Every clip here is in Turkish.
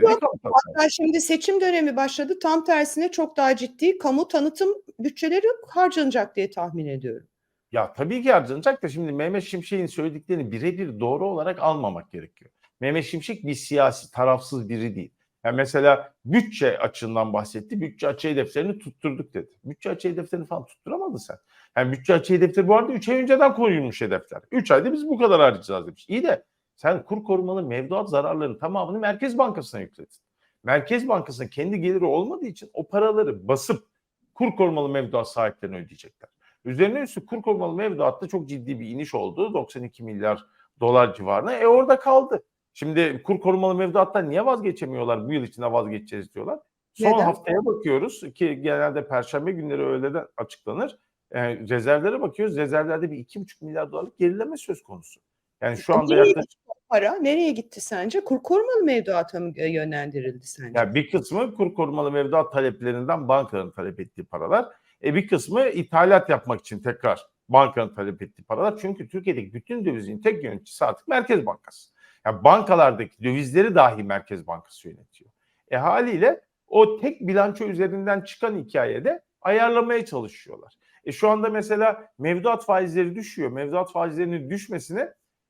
kamu tanıtımı? Hatta şimdi seçim dönemi başladı. Tam tersine çok daha ciddi kamu tanıtım bütçeleri harcanacak diye tahmin ediyorum. Ya tabii ki harcanacak da şimdi Mehmet Şimşek'in söylediklerini birebir doğru olarak almamak gerekiyor. Mehmet Şimşek bir siyasi, tarafsız biri değil. Yani mesela bütçe açığından bahsetti. Bütçe açığı hedeflerini tutturduk dedi. Bütçe açığı hedeflerini falan tutturamadın sen. Yani bütçe açığı hedefleri bu arada 3 ay önceden koyulmuş hedefler. 3 ayda biz bu kadar harcayacağız demiş. İyi de sen kur korumalı mevduat zararlarının tamamını Merkez Bankası'na yükledin. Merkez Bankası'nın kendi geliri olmadığı için o paraları basıp kur korumalı mevduat sahiplerine ödeyecekler. Üzerine üstü kur korumalı mevduatta çok ciddi bir iniş oldu. 92 milyar dolar civarına. E orada kaldı. Şimdi kur korumalı mevduattan niye vazgeçemiyorlar? Bu yıl içinde vazgeçeceğiz diyorlar. Son Neden? haftaya bakıyoruz ki genelde perşembe günleri öğleden açıklanır. E, rezervlere bakıyoruz. Rezervlerde bir 2,5 milyar dolarlık gerileme söz konusu. Yani şu anda yaklaşık para nereye gitti sence? Kur korumalı mevduata mı e, yönlendirildi sence? Yani bir kısmı kur korumalı mevduat taleplerinden bankanın talep ettiği paralar. E bir kısmı ithalat yapmak için tekrar bankanın talep ettiği paralar. Çünkü Türkiye'deki bütün dövizin tek yöneticisi artık Merkez Bankası. Yani bankalardaki dövizleri dahi Merkez Bankası yönetiyor. E haliyle o tek bilanço üzerinden çıkan hikayede ayarlamaya çalışıyorlar. E şu anda mesela mevduat faizleri düşüyor. Mevduat faizlerinin düşmesini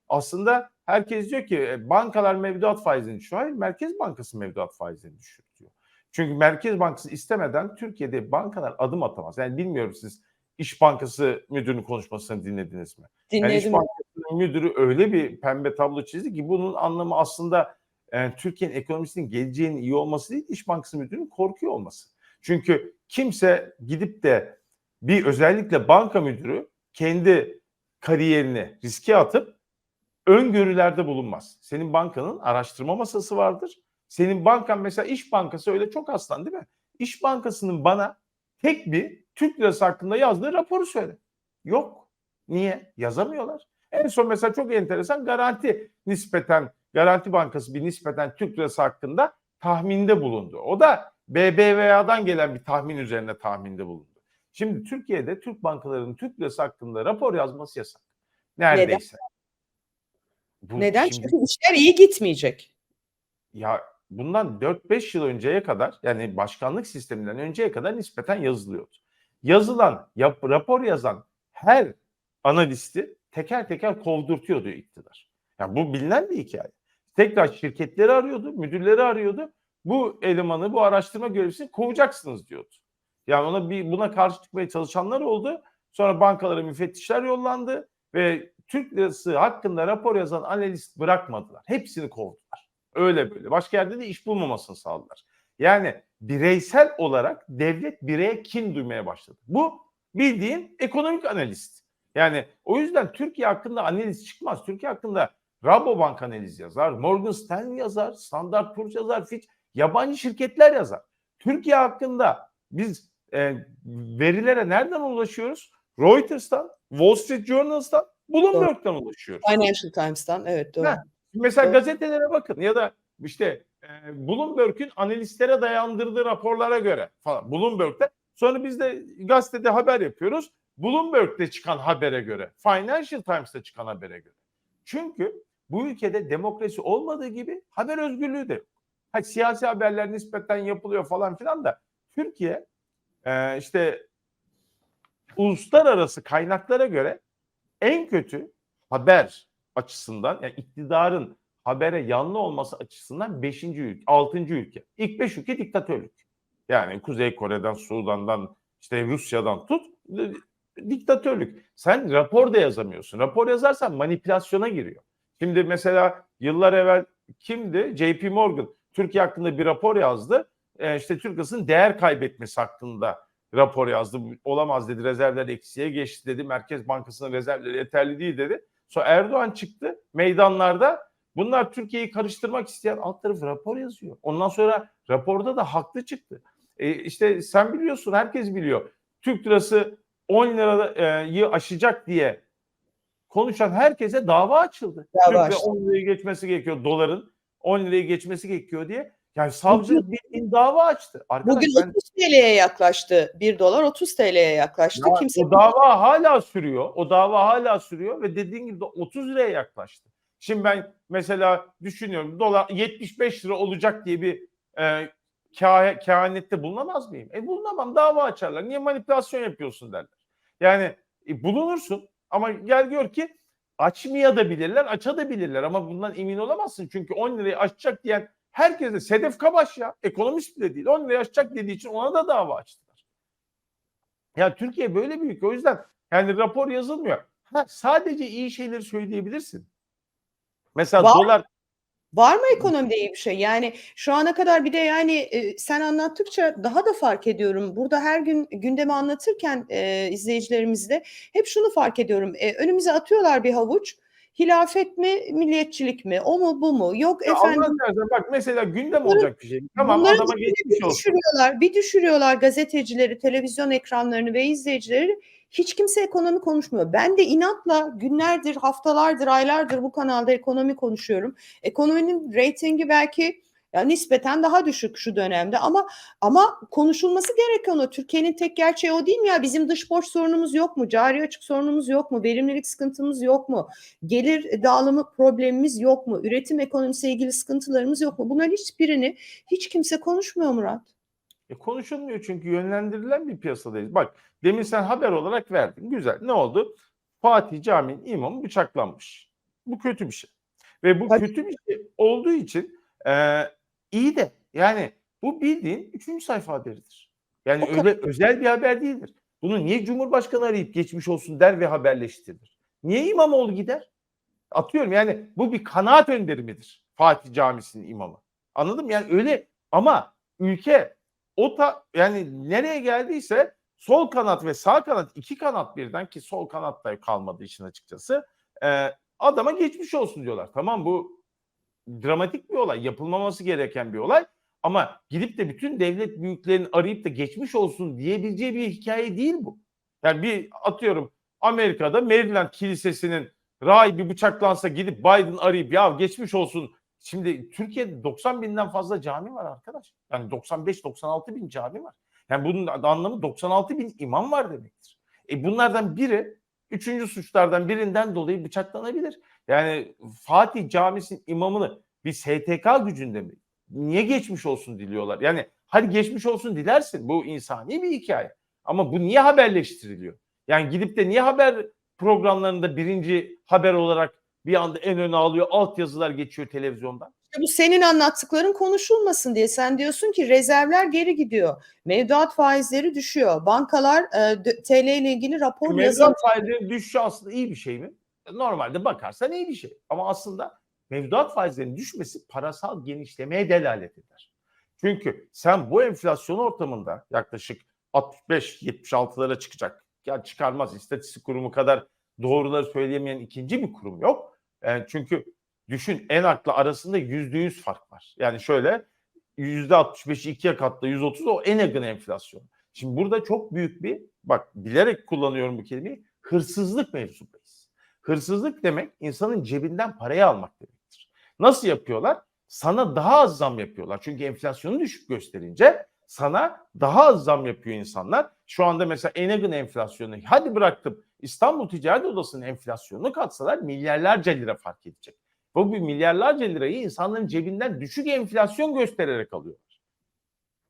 aslında herkes diyor ki e, bankalar mevduat faizini düşürüyor. Hayır Merkez Bankası mevduat faizini düşürtüyor. Çünkü Merkez Bankası istemeden Türkiye'de bankalar adım atamaz. Yani bilmiyorum siz İş Bankası müdürünün konuşmasını dinlediniz mi? Yani İş Dinledim. Bankası'nın müdürü öyle bir pembe tablo çizdi ki bunun anlamı aslında e, Türkiye'nin ekonomisinin geleceğinin iyi olması değil, İş Bankası müdürünün korkuyor olması. Çünkü kimse gidip de bir özellikle banka müdürü kendi kariyerini riske atıp öngörülerde bulunmaz. Senin bankanın araştırma masası vardır. Senin bankan mesela İş Bankası öyle çok aslan değil mi? İş Bankası'nın bana tek bir Türk lirası hakkında yazdığı raporu söyle. Yok. Niye? Yazamıyorlar. En son mesela çok enteresan garanti nispeten Garanti Bankası bir nispeten Türk lirası hakkında tahminde bulundu. O da BBVA'dan gelen bir tahmin üzerine tahminde bulundu. Şimdi Türkiye'de Türk bankalarının Türk lirası hakkında rapor yazması yasak. Neredeyse. Bu Neden? şimdi- Çünkü işler iyi gitmeyecek. ya bundan 4-5 yıl önceye kadar yani başkanlık sisteminden önceye kadar nispeten yazılıyordu. Yazılan, yap, rapor yazan her analisti teker teker kovdurtuyordu iktidar. Yani bu bilinen bir hikaye. Tekrar şirketleri arıyordu, müdürleri arıyordu. Bu elemanı, bu araştırma görevlisini kovacaksınız diyordu. Yani ona bir buna karşı çıkmaya çalışanlar oldu. Sonra bankalara müfettişler yollandı ve Türk lirası hakkında rapor yazan analist bırakmadılar. Hepsini kovdular. Öyle böyle. Başka yerde de iş bulmamasını sağladılar. Yani bireysel olarak devlet bireye kin duymaya başladı. Bu bildiğin ekonomik analist. Yani o yüzden Türkiye hakkında analiz çıkmaz. Türkiye hakkında Rabobank analiz yazar, Morgan Stanley yazar, Standard Poor's yazar, Fitch, yabancı şirketler yazar. Türkiye hakkında biz e, verilere nereden ulaşıyoruz? Reuters'tan, Wall Street Journal'dan, Bloomberg'dan ulaşıyoruz. Financial Times'tan evet doğru. Ha, Mesela Evet. gazetelere bakın ya da işte e, Bloomberg'ün analistlere dayandırdığı raporlara göre falan Bloomberg'de sonra biz de gazetede haber yapıyoruz. Bloomberg'de çıkan habere göre, Financial Times'ta çıkan habere göre. Çünkü bu ülkede demokrasi olmadığı gibi haber özgürlüğü de yok. Ha, siyasi haberler nispeten yapılıyor falan filan da Türkiye e, işte uluslararası kaynaklara göre en kötü haber açısından yani iktidarın habere yanlı olması açısından 5. ülke, 6. ülke. İlk 5 ülke diktatörlük. Yani Kuzey Kore'den, Sudan'dan, işte Rusya'dan tut e, diktatörlük. Sen rapor da yazamıyorsun. Rapor yazarsan manipülasyona giriyor. Şimdi mesela yıllar evvel kimdi? JP Morgan Türkiye hakkında bir rapor yazdı. E, işte Türk değer kaybetmesi hakkında rapor yazdı. Olamaz dedi. Rezervler eksiye geçti dedi. Merkez Bankası'nın rezervleri yeterli değil dedi. Sonra Erdoğan çıktı meydanlarda. Bunlar Türkiye'yi karıştırmak isteyen alt tarafı rapor yazıyor. Ondan sonra raporda da haklı çıktı. E, işte sen biliyorsun, herkes biliyor. Türk lirası 10 lirayı aşacak diye konuşan herkese dava açıldı. Dava Türk lira açtı. 10 lirayı geçmesi gerekiyor doların. 10 lirayı geçmesi gerekiyor diye. Yani savcılık bildiğin dava açtı. Arkadaş Bugün ben 30 TL'ye yaklaştı. 1 dolar 30 TL'ye yaklaştı. Ya Kimse o dava hala sürüyor. O dava hala sürüyor ve dediğin gibi de 30 liraya yaklaştı. Şimdi ben mesela düşünüyorum dolar 75 lira olacak diye bir e, kah- kehanette bulunamaz mıyım? E bulunamam dava açarlar. Niye manipülasyon yapıyorsun derler. Yani e, bulunursun ama gel gör ki açmaya da bilirler, aça da bilirler ama bundan emin olamazsın. Çünkü 10 lirayı açacak diyen herkese Sedef Kabaş ya ekonomist bile değil 10 lirayı açacak dediği için ona da dava açtılar. Ya Türkiye böyle ülke o yüzden yani rapor yazılmıyor. Ha, sadece iyi şeyleri söyleyebilirsin. Mesela Var. dolar Var mı ekonomide iyi bir şey? Yani şu ana kadar bir de yani e, sen anlattıkça daha da fark ediyorum. Burada her gün gündemi anlatırken e, izleyicilerimizle hep şunu fark ediyorum. E, önümüze atıyorlar bir havuç. Hilafet mi, milliyetçilik mi? O mu, bu mu? Yok Ya efendim. Allah bak mesela gündem Bunları- olacak bir şey. Tamam bunların adama geçmiş bir olsun. düşürüyorlar, bir düşürüyorlar gazetecileri, televizyon ekranlarını ve izleyicileri. Hiç kimse ekonomi konuşmuyor. Ben de inatla günlerdir, haftalardır, aylardır bu kanalda ekonomi konuşuyorum. Ekonominin reytingi belki ya nispeten daha düşük şu dönemde ama ama konuşulması gereken o. Türkiye'nin tek gerçeği o değil mi ya? Bizim dış borç sorunumuz yok mu? Cari açık sorunumuz yok mu? Verimlilik sıkıntımız yok mu? Gelir dağılımı problemimiz yok mu? Üretim ekonomisiyle ilgili sıkıntılarımız yok mu? Bunların hiçbirini hiç kimse konuşmuyor Murat. E konuşulmuyor çünkü yönlendirilen bir piyasadayız. Bak demin sen haber olarak verdin. Güzel. Ne oldu? Fatih Camii'nin imamı bıçaklanmış. Bu kötü bir şey. Ve bu Tabii. kötü bir şey olduğu için e, iyi de yani bu bildiğin üçüncü sayfa haberidir. Yani O öyle özel bir haber değildir. Bunu niye Cumhurbaşkanı arayıp geçmiş olsun der ve haberleştirir? Niye İmamoğlu gider? Atıyorum yani bu bir kanaat önderi midir? Fatih Camisi'nin imamı. Anladın mı? Yani öyle ama ülke o ta, yani nereye geldiyse sol kanat ve sağ kanat iki kanat birden ki sol kanat da kalmadı işin açıkçası. e, adama geçmiş olsun diyorlar. Tamam bu dramatik bir olay. Yapılmaması gereken bir olay. Ama gidip de bütün devlet büyüklerini arayıp da geçmiş olsun diyebileceği bir hikaye değil bu. Yani bir atıyorum Amerika'da Maryland Kilisesi'nin rahibi bıçaklansa gidip Biden arayıp ya geçmiş olsun. Şimdi Türkiye'de 90 binden fazla cami var arkadaş. Yani 95-96 bin cami var. Yani bunun anlamı 96 bin imam var demektir. E bunlardan biri üçüncü suçlardan birinden dolayı bıçaklanabilir. Yani Fatih Camisi'nin imamını bir STK gücünde mi? Niye geçmiş olsun diliyorlar? Yani hadi geçmiş olsun dilersin. Bu insani bir hikaye. Ama bu niye haberleştiriliyor? Yani gidip de niye haber programlarında birinci haber olarak bir anda en öne alıyor, altyazılar geçiyor televizyondan? Bu senin anlattıkların konuşulmasın diye. Sen diyorsun ki rezervler geri gidiyor. Mevduat faizleri düşüyor. Bankalar e, TL ile ilgili rapor yazın. Mevduat faizlerinin düşüşü aslında iyi bir şey mi? Normalde bakarsan iyi bir şey. Ama aslında mevduat faizlerinin düşmesi parasal genişlemeye delalet eder. Çünkü sen bu enflasyon ortamında yaklaşık 65-76'lara çıkacak. Ya çıkarmaz istatistik kurumu kadar doğruları söyleyemeyen ikinci bir kurum yok. Yani çünkü düşün en akla arasında %100 fark var. Yani şöyle %65'i ikiye katla 130 o en yakın enflasyon. Şimdi burada çok büyük bir bak bilerek kullanıyorum bu kelimeyi hırsızlık mevzudayız. Hırsızlık demek insanın cebinden parayı almak demektir. Nasıl yapıyorlar? Sana daha az zam yapıyorlar. Çünkü enflasyonu düşük gösterince sana daha az zam yapıyor insanlar. Şu anda mesela Enag'ın enflasyonu hadi bıraktım İstanbul Ticaret Odası'nın enflasyonunu katsalar milyarlarca lira fark edecek. Bu bir milyarlarca lirayı insanların cebinden düşük enflasyon göstererek alıyorlar.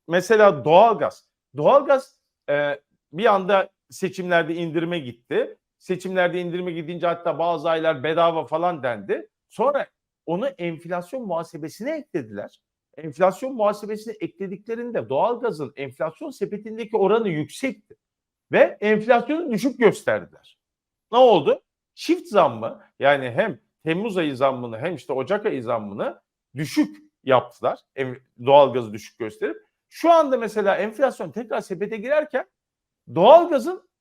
Mesela doğalgaz. Doğalgaz e, bir anda seçimlerde indirime gitti. Seçimlerde indirime gidince hatta bazı aylar bedava falan dendi. Sonra onu enflasyon muhasebesine eklediler. Enflasyon muhasebesine eklediklerinde doğalgazın enflasyon sepetindeki oranı yüksekti. Ve enflasyonu düşük gösterdiler. Ne oldu? Çift zammı yani hem Temmuz ayı zammını hem işte Ocak ayı zammını düşük yaptılar. Doğalgazı düşük gösterip. Şu anda mesela enflasyon tekrar sepete girerken doğalgazın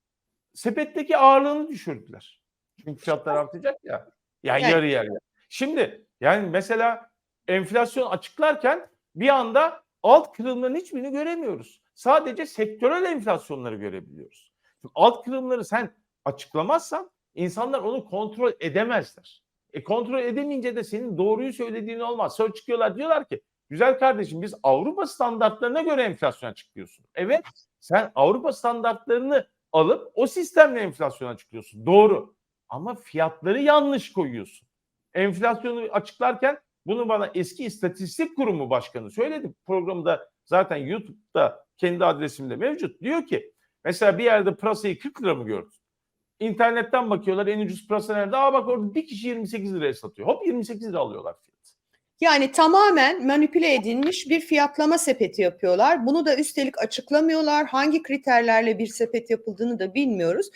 sepetteki ağırlığını düşürdüler. Çünkü fiyatlar artacak ya. Ya Yani- yarı yarıya. Şimdi yani mesela enflasyon açıklarken bir anda alt kırılımların hiçbirini göremiyoruz. Sadece sektörel enflasyonları görebiliyoruz. Şimdi alt kırılımları sen açıklamazsan insanlar onu kontrol edemezler. E kontrol edemeyince de senin doğruyu söylediğin olmaz. Sonra çıkıyorlar diyorlar ki güzel kardeşim biz Avrupa standartlarına göre enflasyon açıklıyorsun. Evet sen Avrupa standartlarını alıp o sistemle enflasyon açıklıyorsun. Doğru. Ama fiyatları yanlış koyuyorsun. enflasyonu açıklarken bunu bana eski istatistik kurumu başkanı söyledi. Programda zaten YouTube'da kendi adresimde mevcut. Diyor ki mesela bir yerde pırasayı 40 lira mı gördün? İnternetten bakıyorlar en ucuz pırasa nerede? Aa bak orada bir kişi 28 liraya satıyor. Hop 28 lira alıyorlar. Yani tamamen manipüle edilmiş bir fiyatlama sepeti yapıyorlar. Bunu da üstelik açıklamıyorlar. Hangi kriterlerle bir sepet yapıldığını da bilmiyoruz.